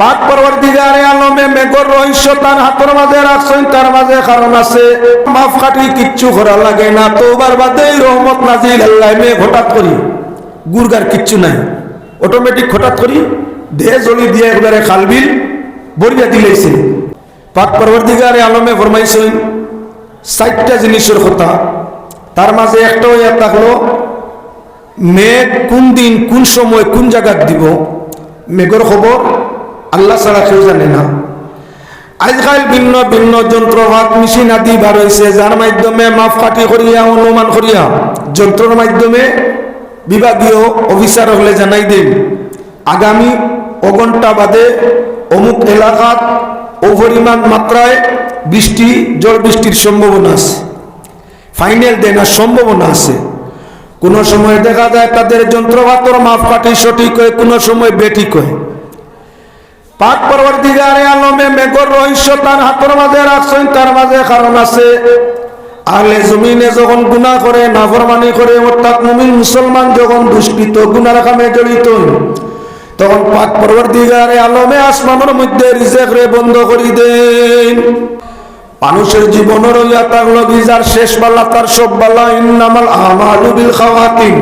পাক পরবর্তীকারে আলমে মেঘর রহস্য তার হাতের মাঝে রাখছেন, তার মাঝে কারণ আছে। মাফ কাটি কিচ্ছু করা লাগে না। তোবার বাদে রহমত নাজিল, আল্লাহ মেঘ হঠাৎ করি, গুরগার কিচ্ছু নাই। অটোমেটিক হঠাৎ করি, দেহ জলি দিয়ে একবারে খালবিল বরিয়া দিলেছে পাক পরবর্তীকারে আলমে ফরমাইছেন, চারটা জিনিসের কথা। তার মাঝে একটা হইয়া থাকল, মেঘ কোন দিন কোন সময় কোন জায়গায় দিব? মেঘর খবর আল্লাহ ছাড়া কেউ জানে না। আজকাল ভিন্ন ভিন্ন যন্ত্রপাত মেশিন আদি বার হয়েছে যার মাধ্যমে মাপ কাটি করিয়া, অনুমান করিয়া, যন্ত্রের মাধ্যমে বিভাগীয় অফিসার হলে জানাই দিন, আগামী অঘন্টা বাদে অমুক এলাকাত অপরিমাণ মাত্রায় বৃষ্টি, জল বৃষ্টির সম্ভাবনা আছে। ফাইনাল দেনার সম্ভাবনা আছে। কোনো সময় দেখা যায় তাদের যন্ত্রপাতর মাপকাঠি সঠিক হয়, কোনো সময় বেঠিক হয়। পাক পরবর্তীকারে আলমে মেঘর রহস্য তার হাতের মাঝে রাখছেন, তার মাঝে কারণ আছে, আহলে জমিনে যখন গুনাহ করে, নাফরমানি করে, অর্থাৎ মুমিন মুসলমান যখন দুষ্কৃত গুনার কামে জড়িত, তখন পাক পরবর্তীকারে আলমে আসমানের মধ্যে রিজেক বন্ধ করি দেন। মানুষের জীবনের ইয়া থাকল যার শেষ বালা, তার সব বালা, ইন্নামাল আমালু বিল খাওয়াতিন।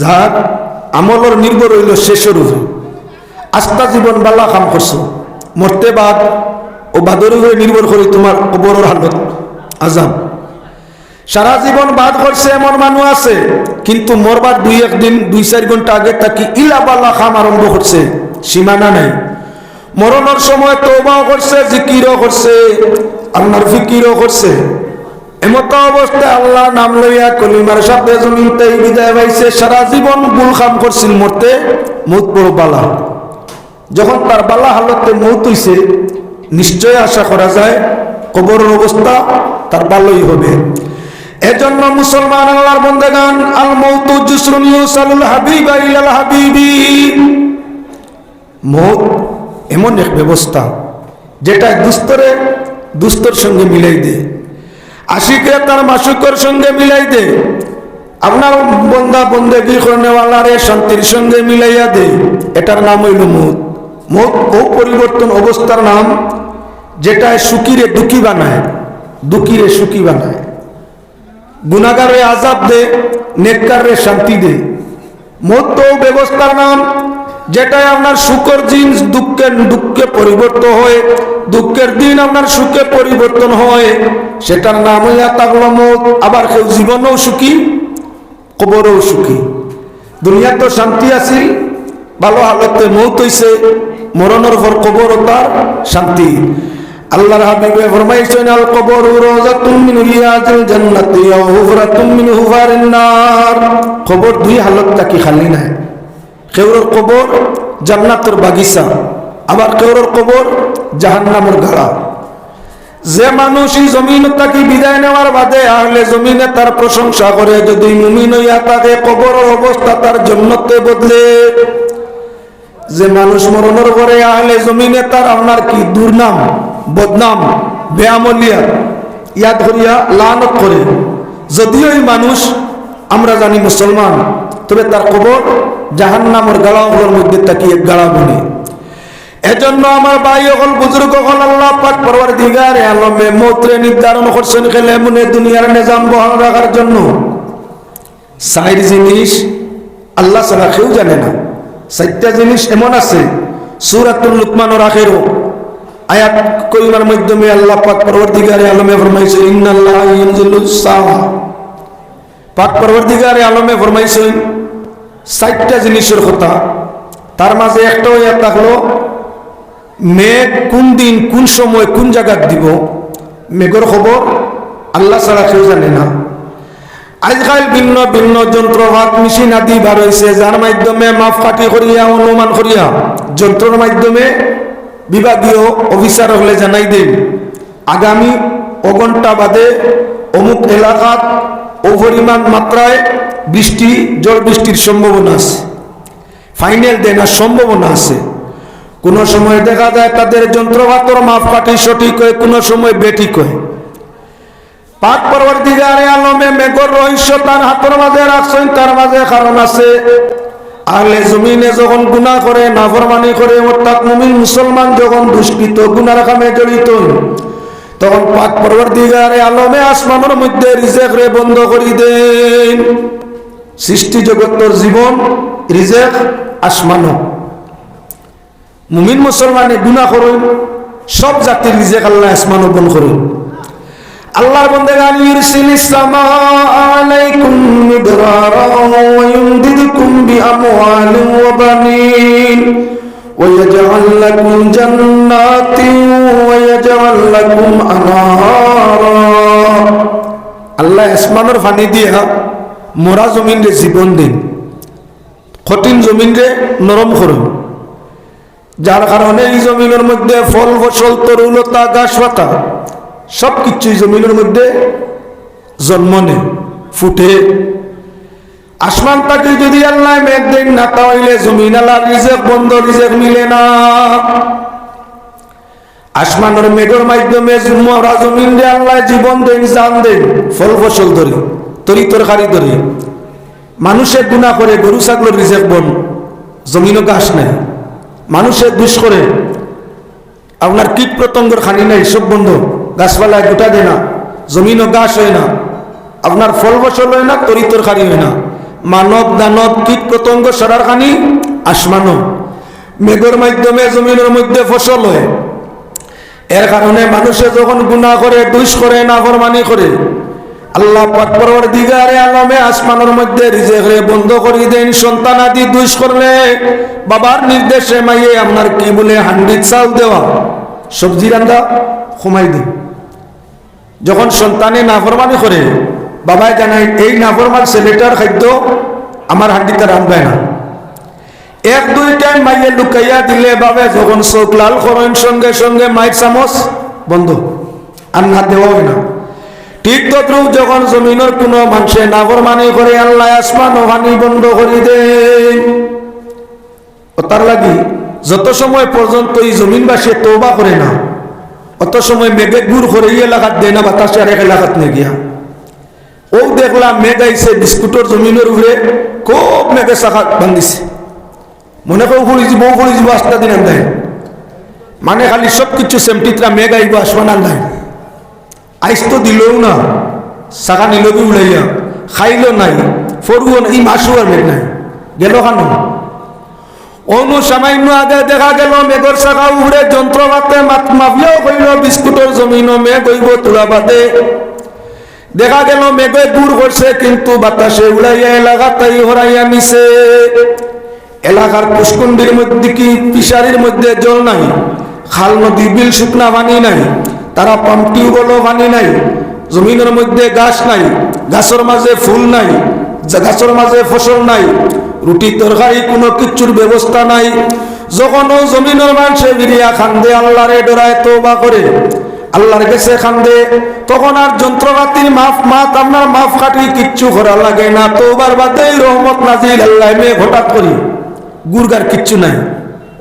যার আমলের নির্ভর হইল শেষের উপরে আস্তা জীবন বালা কাম করছ। মরতে বাদ ও বাদরি হয়ে নির্ভর করি তোমার কবরের হালত। আজাম সারা জীবন বাদ করছে এমন মানুষ আছে, কিন্তু মরবার দুই একদিন, দুই চার ঘণ্টা আগে তাকে ইলা বালা খাম আরম্ভ করছে। সীমানা নাই। মরণের সময় তৌবাও করছে, জিকিরও করছে, আল্লাহর ফিকিরও করছে। এমত অবস্থায় আল্লাহ নাম লইয়া কলিমার সাথে জমিনতে বিদায় পাইছে। সারা জীবন ভুল খাম করছিল মরতে, মুত বড় বালা। যখন তার বালা হালতে মৌত হইছে, নিশ্চয় আশা করা যায় কবরের অবস্থা তার ভালোই হবে। এজন্য মুসলমান আল্লাহর বন্দেগান, আল মৌতু ইউসালুল হাবিব ইলাল হাবিবি। মৌত এমন এক ব্যবস্থা যেটা দুস্তরে দুস্তর সঙ্গে মিলাই দে আশিকে তার মাসুকর সঙ্গে মিলাই দে আপনার বন্দা বন্দেগি করেনেওয়ালারে শান্তির সঙ্গে মিলাইয়া দে এটার নাম হইল মৌত। পরিবর্তন অবস্থার নাম যেটা সুকিরে দুঃখী বানায়, দুঃখীরে সুখী বানায়। গুণাগারে আজাব দে নেককারে শান্তি দে। তো ব্যবস্থার নাম যেটাই আপনার সুখের দিন দুঃখের দুঃখে পরিবর্তন হয়, দুঃখের দিন আপনার সুখে পরিবর্তন হয়। সেটার নাম হইয়া থাকল মত, আবার কেউ জীবনেও সুখী, কবরও সুখী। দুনিয়া তো শান্তি আছিল ভালো হালতে মৌত হইছে মরণের পর কবর তার শান্তি। কবর কবর দুই হালত তাকি খালি নাই। কবর বাগিচা কবর যে মানুষ এই জমিন তাকে বিদায় নেওয়ার বাদে আহলে জমিনে তার প্রশংসা করে, যদি মুমিন হইয়া তাকে কবরের অবস্থা তার জন্নতে বদলে। যে মানুষ মরণের পরে আহলে জমিনে তার আপনার কি দুর্নাম, বদনাম বেআমলিয়া ইয়াদ ধরিয়া লানত করে। যদিও এই মানুষ, আমরা জানি মুসলমান, তবে তার কবর জাহান নামের গাড়াগুলোর মধ্যে তাকিয়ে গাড়া বনে। এজন্য আমার ভাই অকল বুজুর্গ অকল আল্লাহ পাক পরবার দিগারে আলমে মৌত্রে নির্ধারণ করছেন খেলে মনে দুনিয়ার নিজাম বহাল রাখার জন্য। সাইর জিনিস আল্লাহ ছাড়া কেউ জানে না। চারটা জিনিস এমন আছে। সুরাতুল লুকমানোর আখেরও আয়াত করিমার মাধ্যমে আল্লাহ পাক পরবর্তীকারে আলমে ফরমাইছে, ইন্নাল্লাহ পাক পরবর্তীকারে আলমে ফরমাইছেন, চারটা জিনিসের কথা। তার মাঝে একটা হইয়া থাকল মেঘ কোন দিন কোন সময় কোন জায়গায় দিব? মেঘর খবর আল্লাহ ছাড়া কেউ জানে না। আজকাল ভিন্ন ভিন্ন যন্ত্রপাত মেশিন আদি বার হয়েছে যার মাধ্যমে মাপ কাটি করিয়া, অনুমান করিয়া, যন্ত্রের মাধ্যমে বিভাগীয় অফিসার হলে জানাই দিন আগামী অঘন্টা বাদে অমুক এলাকাত অপরিমাণ মাত্রায় বৃষ্টি, জল বৃষ্টির সম্ভাবনা আছে। ফাইনাল দেনার সম্ভাবনা আছে। কোনো সময় দেখা যায় তাদের যন্ত্রপাতর মাপকাঠি সঠিক হয়, কোনো সময় বেঠিক হয়। পাক পরবর্তীকারে আলমে মেঘর রহস্য তার হাতের মাঝে রাখছেন, তার মাঝে কারণ আছে। আহলে জমিনে যখন গুনাহ করে, নাফরমানি করে, অর্থাৎ মুমিন মুসলমান যখন দুষ্কৃত গুনার কামে জড়িত, তখন পাক পরবর্তীকারে আলমে আসমানের মধ্যে রিজেক রে বন্ধ করি দেন। সৃষ্টি জগতের জীবন, রিজেক আসমানো মুমিন মুসলমানে গুনাহ করুন, সব জাতির রিজেক আল্লাহ আসমানো বন্ধ করুন। আল্লাহর বন্দেগান ইউরসিলিস সামা আলাইকুম মিদরারা ওয়া ইমদিদকুম বিআমওয়ালিন ওয়া বানিন ويجعل لكم جنات ويجعل لكم أنهارا আল্লাহ আসমানের পানি দিয়া মরা জমিন রে জীবন দিন কঠিন জমিন রে নরম করুন যার কারণে এই জমিনের মধ্যে ফল ফসল তরুলতা গাছ পাতা সব কিছুই জমিনের মধ্যে জন্ম নেয়, ফুটে। আসমান তাকে যদি আল্লাহ মেঘ দেন না, তাহলে জমিন বন্ধ রিজেক মিলে না। আসমানের মেঘের মাধ্যমে জমিন রে আল্লাহ জীবন দেন, জান দেন, ফল ফসল ধরে, তরি তরকারি ধরে। মানুষে গুণা করে, গরু ছাগলের রিজেক বন, জমিনও গাছ নেই মানুষে দুষ করে, আপনার কীট পতঙ্গর খানি নাই, সব বন্ধ। গাছপালায় গোটা দেয় না জমিনও গাছ হয় না। আপনার ফল ফসল হয় না তরি তরকারি হয় না। মানব দানব কীট পতঙ্গ সরার খানি আসমানো মেঘের মাধ্যমে জমিনের মধ্যে ফসল হয়। এর কারণে মানুষে যখন গুণা করে, দুষ করে, নাফরমানি করে, আল্লাহ পাকবর দিগারে আলমে আসমানের মধ্যে রিজেকে বন্ধ করি দেন, সন্তান আদি দুষ করলে বাবার নির্দেশে মাইয়ে আপনার কি বলে হান্ডিত চাল দেওয়া। সবজি রান্দা কমাই দিন যখন সন্তানে নাফরমানি করে, বাবাই জানাই এই নাফরমান ছেলেটার খাদ্য আমার হান্ডিতে রান্ধবে না। এক, দুই টাইম মাইয়ে লুকাইয়া দিলে বাবে যখন চোখ লাল করেন, সঙ্গে সঙ্গে মাইক চামচ বন্ধ। আর না দেওয়া না। ঠিক তদ্রুপ যখন জমিনের কোনো মানুষে নাফরমানি করে, আল্লাহ আসমান ও পানি বন্ধ করে দে। তার লাগি, যত সময় পর্যন্ত এই জমিনবাসী তৌবা করে না অত সময় মেঘে গুড় করে এলাকাত দেয় না, বাতাসে আর এক এলাকাত নিয়ে গিয়া। ও দেখলাম মেঘ আইছে, বিস্কুটের জমিনের উপরে খুব মেঘে শাখা ভাঙিছে। মনে করো ফুড়ি যাব ফুড়ি যাব আস্তা দিন দেয়। মানে খালি সব কিছু সেমটিতরা মেঘ আইব আসমান আল্লাহ আইস তো দিলেও না শাখা নিল কি উলাইয়া খাইলো নাই ফরুও নাই মাসু আর মেঘ নাই। গেল কেন? অনু সামান্য আগে দেখা গেল মেঘর শাখা উড়ে যন্ত্রপাতে মাফিয়াও কইল বিস্কুটের জমিন মেঘ হইব তুলা বাদে দেখা গেল, মেঘে দূর করছে কিন্তু বাতাসে উড়াইয়া এলাকা তাই হরাইয়া নিছে এলাকার পুষ্কুন্ডির মধ্যে কি পিসারির মধ্যে জল নাই, খাল নদী বিল শুকনা পানি নাই তারা পাম্প টিউবওয়েলও পানি নাই জমিনের মধ্যে গাছ নাই গাছের মাঝে ফুল নাই গাছের মাঝে ফসল নাই রুটি তরকারি কোনো কিচ্ছুর ব্যবস্থা নাই। যখন ও জমিনের মানুষে বিরিয়া খান্দে, আল্লাহরে ডরায় তোবা করে, আল্লাহর কাছে খান্দে, তখন আর যন্ত্রপাতির মাফ মাত আপনার মাফ কাটি কিচ্ছু করা লাগে না। তোবার বাদে রহমত নাজিল, আল্লাহ মেয়ে হঠাৎ করি। গুরগার কিচ্ছু নাই।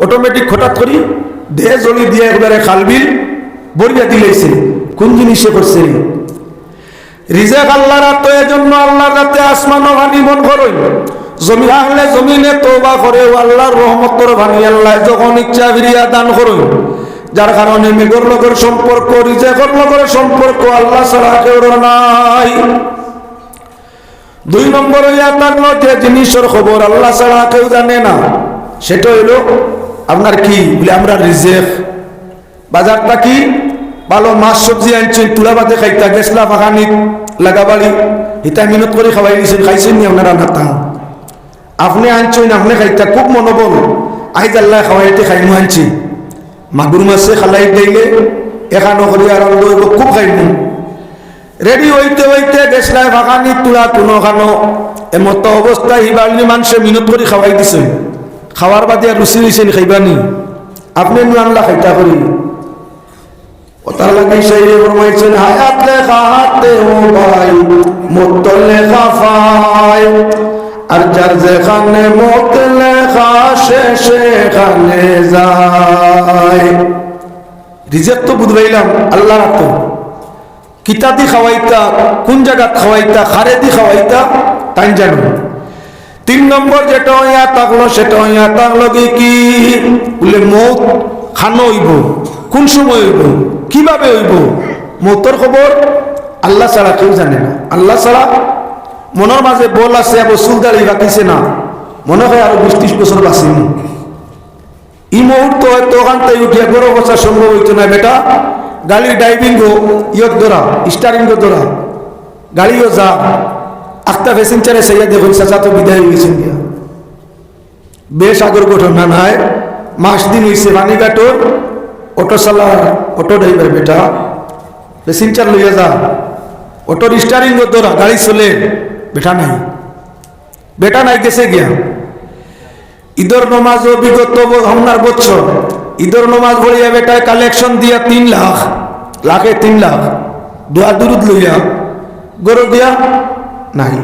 অটোমেটিক হঠাৎ করি। দেহ জলি দিয়ে একবারে খালবিল বরিয়া দিলেছে কোন জিনিসে করছে রিজেক আল্লাহ রাত এজন্য আল্লাহ রাতে আসমান ভানি মন করই জমি আহলে জমিনে তোবা করে আল্লাহর রহমতর ভানি আল্লাহ যখন ইচ্ছা ফিরিয়া দান করই যার কারণে মেঘর লগের সম্পর্ক, রিজেকর লগের সম্পর্ক আল্লাহ ছাড়া কেউ নাই। দুই নম্বর হইয়া থাকল যে জিনিসের খবর আল্লাহ ছাড়া কেউ জানে না। সেটা হইল, আপনার কি? বলে, আমরা রিজেক। বাজারটা কি? ভালো মাছ, সবজি আনছেন তুলা বাদে খাইতা, গেছলা ফাঁকানি লাগাবাড়ি হিতা মিনত করে খাওয়াই দিয়েছেন খাইছেন নি আপনারা না আপনি আনছেন আপনি খাইতা খুব মনোবল আইজ আল্লাহ খাওয়াইতে খাইনু আনছি। মাগুর মাছে খালাই দিলে এখানো করি আনন্দ হইব, খুব খাইনু রেডি হইতে হইতে গেছলাই ফাঁকানি তুলা কোনো খানো। এমত অবস্থা হিবালি মানুষে মিনত করে খাওয়াই দিছে। খাওয়ার বাদে আর রুচি হয়েছেন খাইবানি আপনি নু আনলা, খাইতা করি। হায়াত হাতে আর যার যেখানে মত লেখা, সে সেখানে যায়। রিজেক্ট তো বুঝবাইলাম আল্লাহ রাখতো কিতাদি খাওয়াইতা, কোন জায়গা খাওয়াইতা খারেদি খাওয়াইতা, তাই জানো। তিন নম্বর যেটা হইয়া থাকল, সেটা হইয়া থাকল কি কি? বলে, মৌত খানো হইব। কোন সময় হইব? কীভাবে হইব? মৌতর খবর আল্লাহ ছাড়া কেউ জানে না। আল্লাহ ছাড়া মনের মাঝে বল আছে আবার সুলদারি রাখিছে না। মনে হয় আরও বিশ ত্রিশ বছর বাঁচিম এই মুহূর্ত হয়তো ওখান থেকে উঠিয়া গরো বছর সম্ভব হইতো না বেটা। গাড়ি ড্রাইভিং গো ইয়ত ধরা স্টারিং ধরা গাড়িও যা। আখতা প্যাসেঞ্জারে সেইয়া দেখুন চাচা তো বিদায় হয়ে গেছেন গিয়া বেশ আগর ঘটনা নাই। মাস দিন হয়েছে রানীঘাটোর অটো চালার অটো ড্রাইভার বেটা। প্যাসেঞ্জার লইয়া যা অটোর স্টারিং ধরা গাড়ি চলে। বেটা নাই। বেটা নাই গেছে গিয়া। ঈদর নমাজ বিগত আপনার বছর ঈদর নমাজ ভরিয়া বেটায় কালেকশন দিয়া তিন লাখ, লাখে তিন লাখ। দোয়া দুরুদ লইয়া। গরু দিয়া নাই।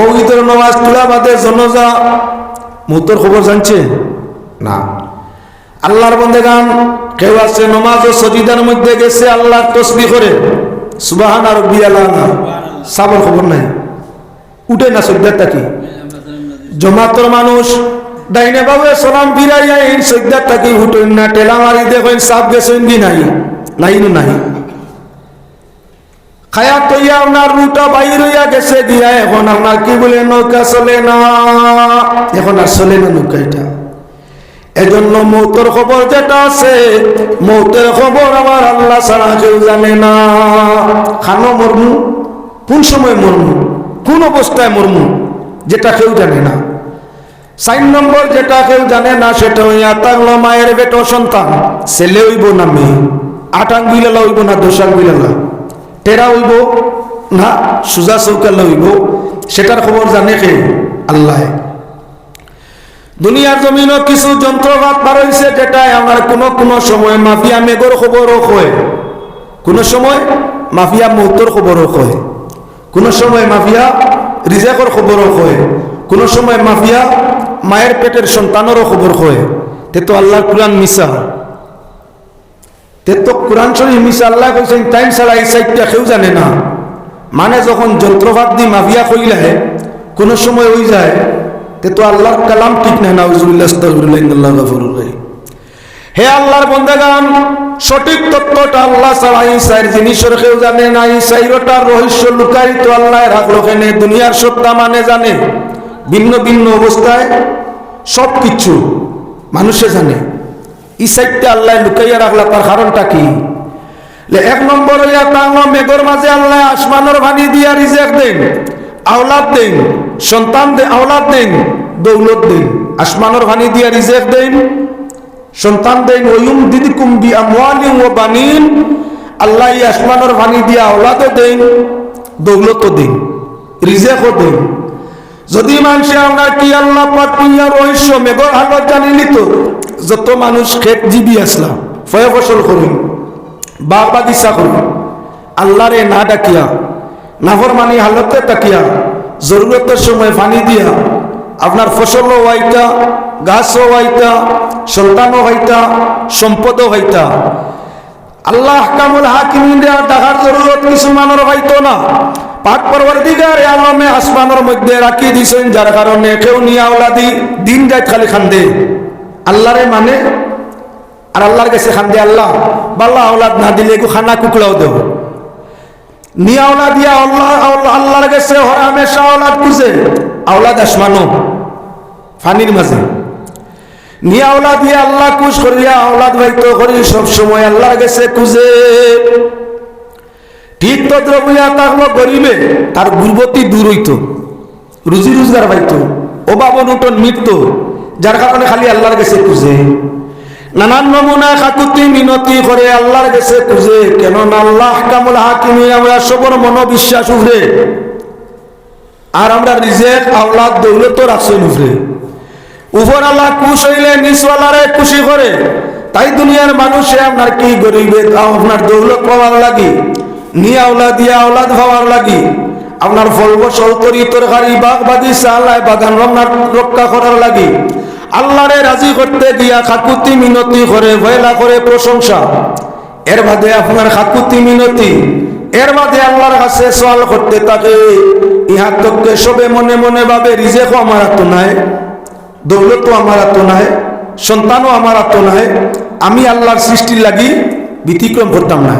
ও ঈদর নমাজ তুলা বাদে জনজা মুহূর্তর খবর জানছে? না। আল্লাহর বন্দে গান কেউ আছে নমাজ ও সজিদার মধ্যে গেছে আল্লাহর তসবি করে সুবাহান আর বিয়ালা সাবর খবর নাই। উঠে না সজ্জারটা কি? জমাতর মানুষ, ডাইনে বাবু সালাম ফিরাইয়া এই সজ্জারটা কি উঠেন না? টেলা মারি দেখেন সাপ গেছেন কি নাই? নাই না নাই। খায়া তৈয়া আপনার রুটা বাইর হইয়া গেছে দিয়া, এখন আপনার কি বলে, নৌকা চলে না? এখন আর চলে না নৌকা এটা। এজন্য মৌতের খবর যেটা আছে, মৌতের খবর আমার আল্লাহ ছাড়া কেউ জানে না। খানো মরমু? কোন সময় মরমু? কোন অবস্থায় মরমু, যেটা কেউ জানে না। সাইন নম্বর যেটা কেউ জানে না, সেটা হইয়া তাগলো মায়ের বেটো সন্তান। ছেলে হইব না মেয়ে, আটাং বিলালা হইব না দোষাং বিলালা টেরা হইব না সুজা চৌকালা হইব? সেটার খবর জানে কে? আল্লাহ। দুনিয়ার জমিনও কিছু যন্ত্রপাত বার হয়েছে যেটা আমার কোনো কোনো সময় মাফিয়া মেঘর খবরও হয় কোনো সময় মাফিয়া মৌতর খবরও হয় কোনো সময় মাফিয়া রিজাকর খবরও হয় কোনো সময় মাফিয়া মায়ের পেটের সন্তানেরও খবর হয় তে তো আল্লাহ কোরআন মিশা তে তো কোরআন শরীফ মিশা আল্লাহ কইছেন, টাইম ছাড়া এই সাইডটা কেউ জানে না। মানে যখন যন্ত্রপাত দিয়ে মাফিয়া কইলে, কোনো সময় হয়ে যায়, তে তো আল্লাহর কালাম ঠিক রহিম। হে আল্লাহর বন্দেগান সঠিক তত্ত্বটা আল্লাহ ছাড়া ইসাইর জিনিসের কেউ জানে না ইসাইরটার রহস্য লুকায়িত আল্লাহ রাখল কেনে দুনিয়ার সত্তা মানে জানে। ভিন্ন ভিন্ন অবস্থায় সব কিছু মানুষে জানে। ইসাইটটা আল্লাহ লুকাইয়া রাখলা, তার কারণটা কি? এক নম্বর হইয়া তাঙ্গ মেঘর মাঝে আল্লাহ আসমানের ভানি দিয়া রিজেক দেন, আওলাদ দেন, সন্তান দে আওলাদ দেন, দৌলত দেন। আসমানের ভানি দিয়া রিজেক দেন সন্তান দেন ওয়ুম দিদি কুম্বি আমওয়ালিম ও বানিন। আল্লাহ আসমানের ভানি দিয়া আওলাদও দেন, দৌলতও দেন, রিজেকও দেন। যদি মানুষে আমরা কি আল্লাহ পাক পুইয়া রহস্য, মেঘর হালত জানি নিত, যত মানুষ খেত জীবী আসলাম, ফয়ে ফসল করুন বাগ বাগিচা করুন আল্লাহরে না ডাকিয়া, নাফরমানি হালতে তাকিয়া, জরুরতের সময় পানি দিয়া আপনার ফসলও হইতা গাছও হইতা সন্তানও হইতা সম্পদও হইতা আল্লাহ কামুল হাকিমিন ডাকার জরুরত কিছু মানুষ হইতো না। পাক পরবর্তীকার আলমে আসমানের মধ্যে রাখি দিছেন, যার কারণে কেউ নিয়ে আওলাদি দিন যায় খালি খান্দে। আল্লাহরে মানে? আর আল্লাহর কাছে খান্দে আল্লাহ। বাল্লা আওলাদ না দিলে একটু খানা কুকড়াও দেব নিয়ে আওলাদ দিয়া আল্লাহ আল্লাহ- আল্লাহর কাছে হরামেশা আওলাদ খুঁজে আওলাদ আসমানো ফানির মাঝে। নিয়ে আওলাদ দিয়ে আল্লাহ কুশ করিয়া আওলাদ ভাইতো করি, সব সময় আল্লাহর কাছে খুঁজে। ঠিক তদ্র বুঝা থাকল গরিবে, তার গুরবতী দূর হইতো। রুজি রোজগার পাইতো, অভাব অনটন মিটত, যার কারণে খালি আল্লাহর কাছে খুঁজে। নানান নমুনা কাকুতি মিনতি করে আল্লাহর কাছে খুঁজে কেন আল্লাহ কামুল হাকিমি আমরা সবর মনোবিশ্বাস উভরে। আর আমরা রিজেক, আওলাদ, দৌলত রাখছি উভরে উপর আল্লাহ খুশ হইলে নিচওয়ালারে খুশি করে। তাই দুনিয়ার মানুষে আপনার কি গরিবে আপনার দৌলত পাওয়ার লাগি। নিয়ে আওলাদ দিয়া আওলাদ পাওয়ার লাগি। আপনার ফল ফসল তরি তরকারি বাগ বাগিচা আল্লাহ বাগান আপনার রক্ষা করার লাগি। আল্লাহরে রাজি করতে দিয়া খাকুতি মিনতি করে, ভয়লা করে প্রশংসা। এর বাদে আপনার খাকুতি মিনতি। এর বাদে আল্লাহর কাছে সওয়াল করতে থাকে ইহার তককে সবে মনে মনে ভাবে, রিজেকও আমার হাত নাই, দৌলতও আমার হাত নাই, সন্তানও আমার হাত নাই, আমি আল্লাহর সৃষ্টির লাগি ব্যতিক্রম করতাম না।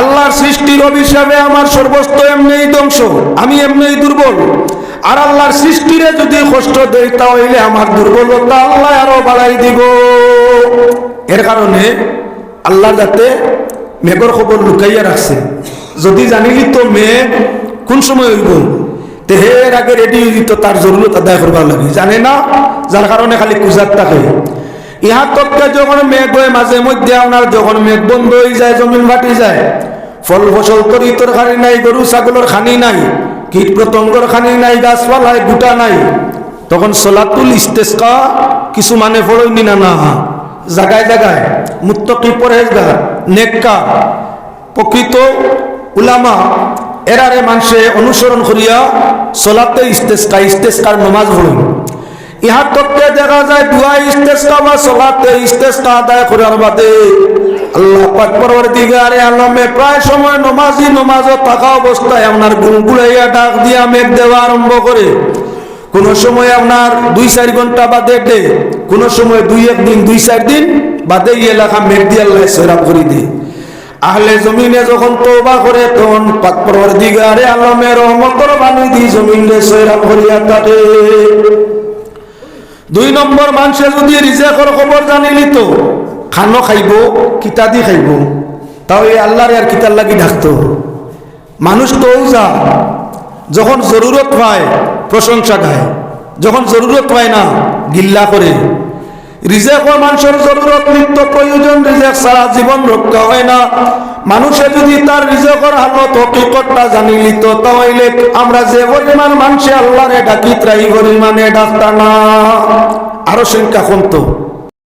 আল্লাহর সৃষ্টির অভিশাপে আমার সর্বস্ত এমনিই ধ্বংস, আমি এমনিই দুর্বল। আর আল্লাহর সৃষ্টিরে যদি কষ্ট দেই, তাহলে আমার দুর্বলতা আল্লাহ আরও বাড়াই দিব। এর কারণে আল্লাহ যাতে মেঘর খবর লুকাইয়া রাখছে। যদি জানিলি তো মেঘ কোন সময় হইব? তেহের আগে রেডি দিত তার জরুরত আদায় করবার লাগে। জানে না? যার কারণে খালি কুজার থাকে। ইহা তত্ত্বে যখন মেঘ হয় মাঝে মধ্যে আপনার যখন মেঘ বন্ধ হয়ে যায়, জমিন ফাটি যায়। ফল ফসল তরি তরকারি নাই, গরু, ছাগলের খানি নাই, কীট পতঙ্গর খানি নাই, গাছপালায় গুটা নাই। তখন সলাতুল ইস্তেস্কা কিছু মানে ফলইনি না না জাগায় জাগায় মুত্তকি পরেজগার নেককা প্রকৃত উলামা এরারে মানুষে অনুসরণ করিয়া সলাতে ইস্তেস্কা, ইস্তেস্কার নমাজ পড়ুন। ইহার তত্ত্বে দেখা যায় দুয়া ইস্তেস্কা বা সলাতে ইস্তেস্কা আদায় করার বাদে আল্লাহ পাক পরবর্তীকারে আলমে প্রায় সময় নমাজি নমাজও থাকা অবস্থায় আপনার গুলগুলাইয়া ডাক দিয়া মেঘ দেওয়া আরম্ভ করে। কোন সময় আপনার দুই চার ঘণ্টা বাদে ডে, কোন সময় দুই একদিন দুই চার দিন বাদে এলাকা মেঘ দিয়ে আল্লাহ সেরাপ করে দিয়ে। আহলে জমিনে যখন তওবা করে, তখন পাক পরবর্তীকারে আলমের রহমতর বাণী দি জমিনে সয়রাম করিয়া থাকে দুই নম্বর, মানুষে যদি রিজেকর খবর জানিলি তো খানো খাইব, কিতা দি খাইব, তাও এই আল্লাহর আর কিতার লাগি ডাকতো। মানুষ তো যা যখন জরুরত পায়, প্রশংসা গায় যখন জরুরত পায় না, গিল্লা করে রিজেকর মানুষের জরুরত নিত্য প্রয়োজন রিজেক ছাড়া জীবন রক্ষা হয় না। মানুষে যদি তার রিজেকর হালত হকিকতটা জানি লিত, তাহলে আমরা যে পরিমাণ মানুষে আল্লাহরে ডাকি, ত্রাই পরিমাণে ডাক্তার না। আরও সংখ্যা কমতো।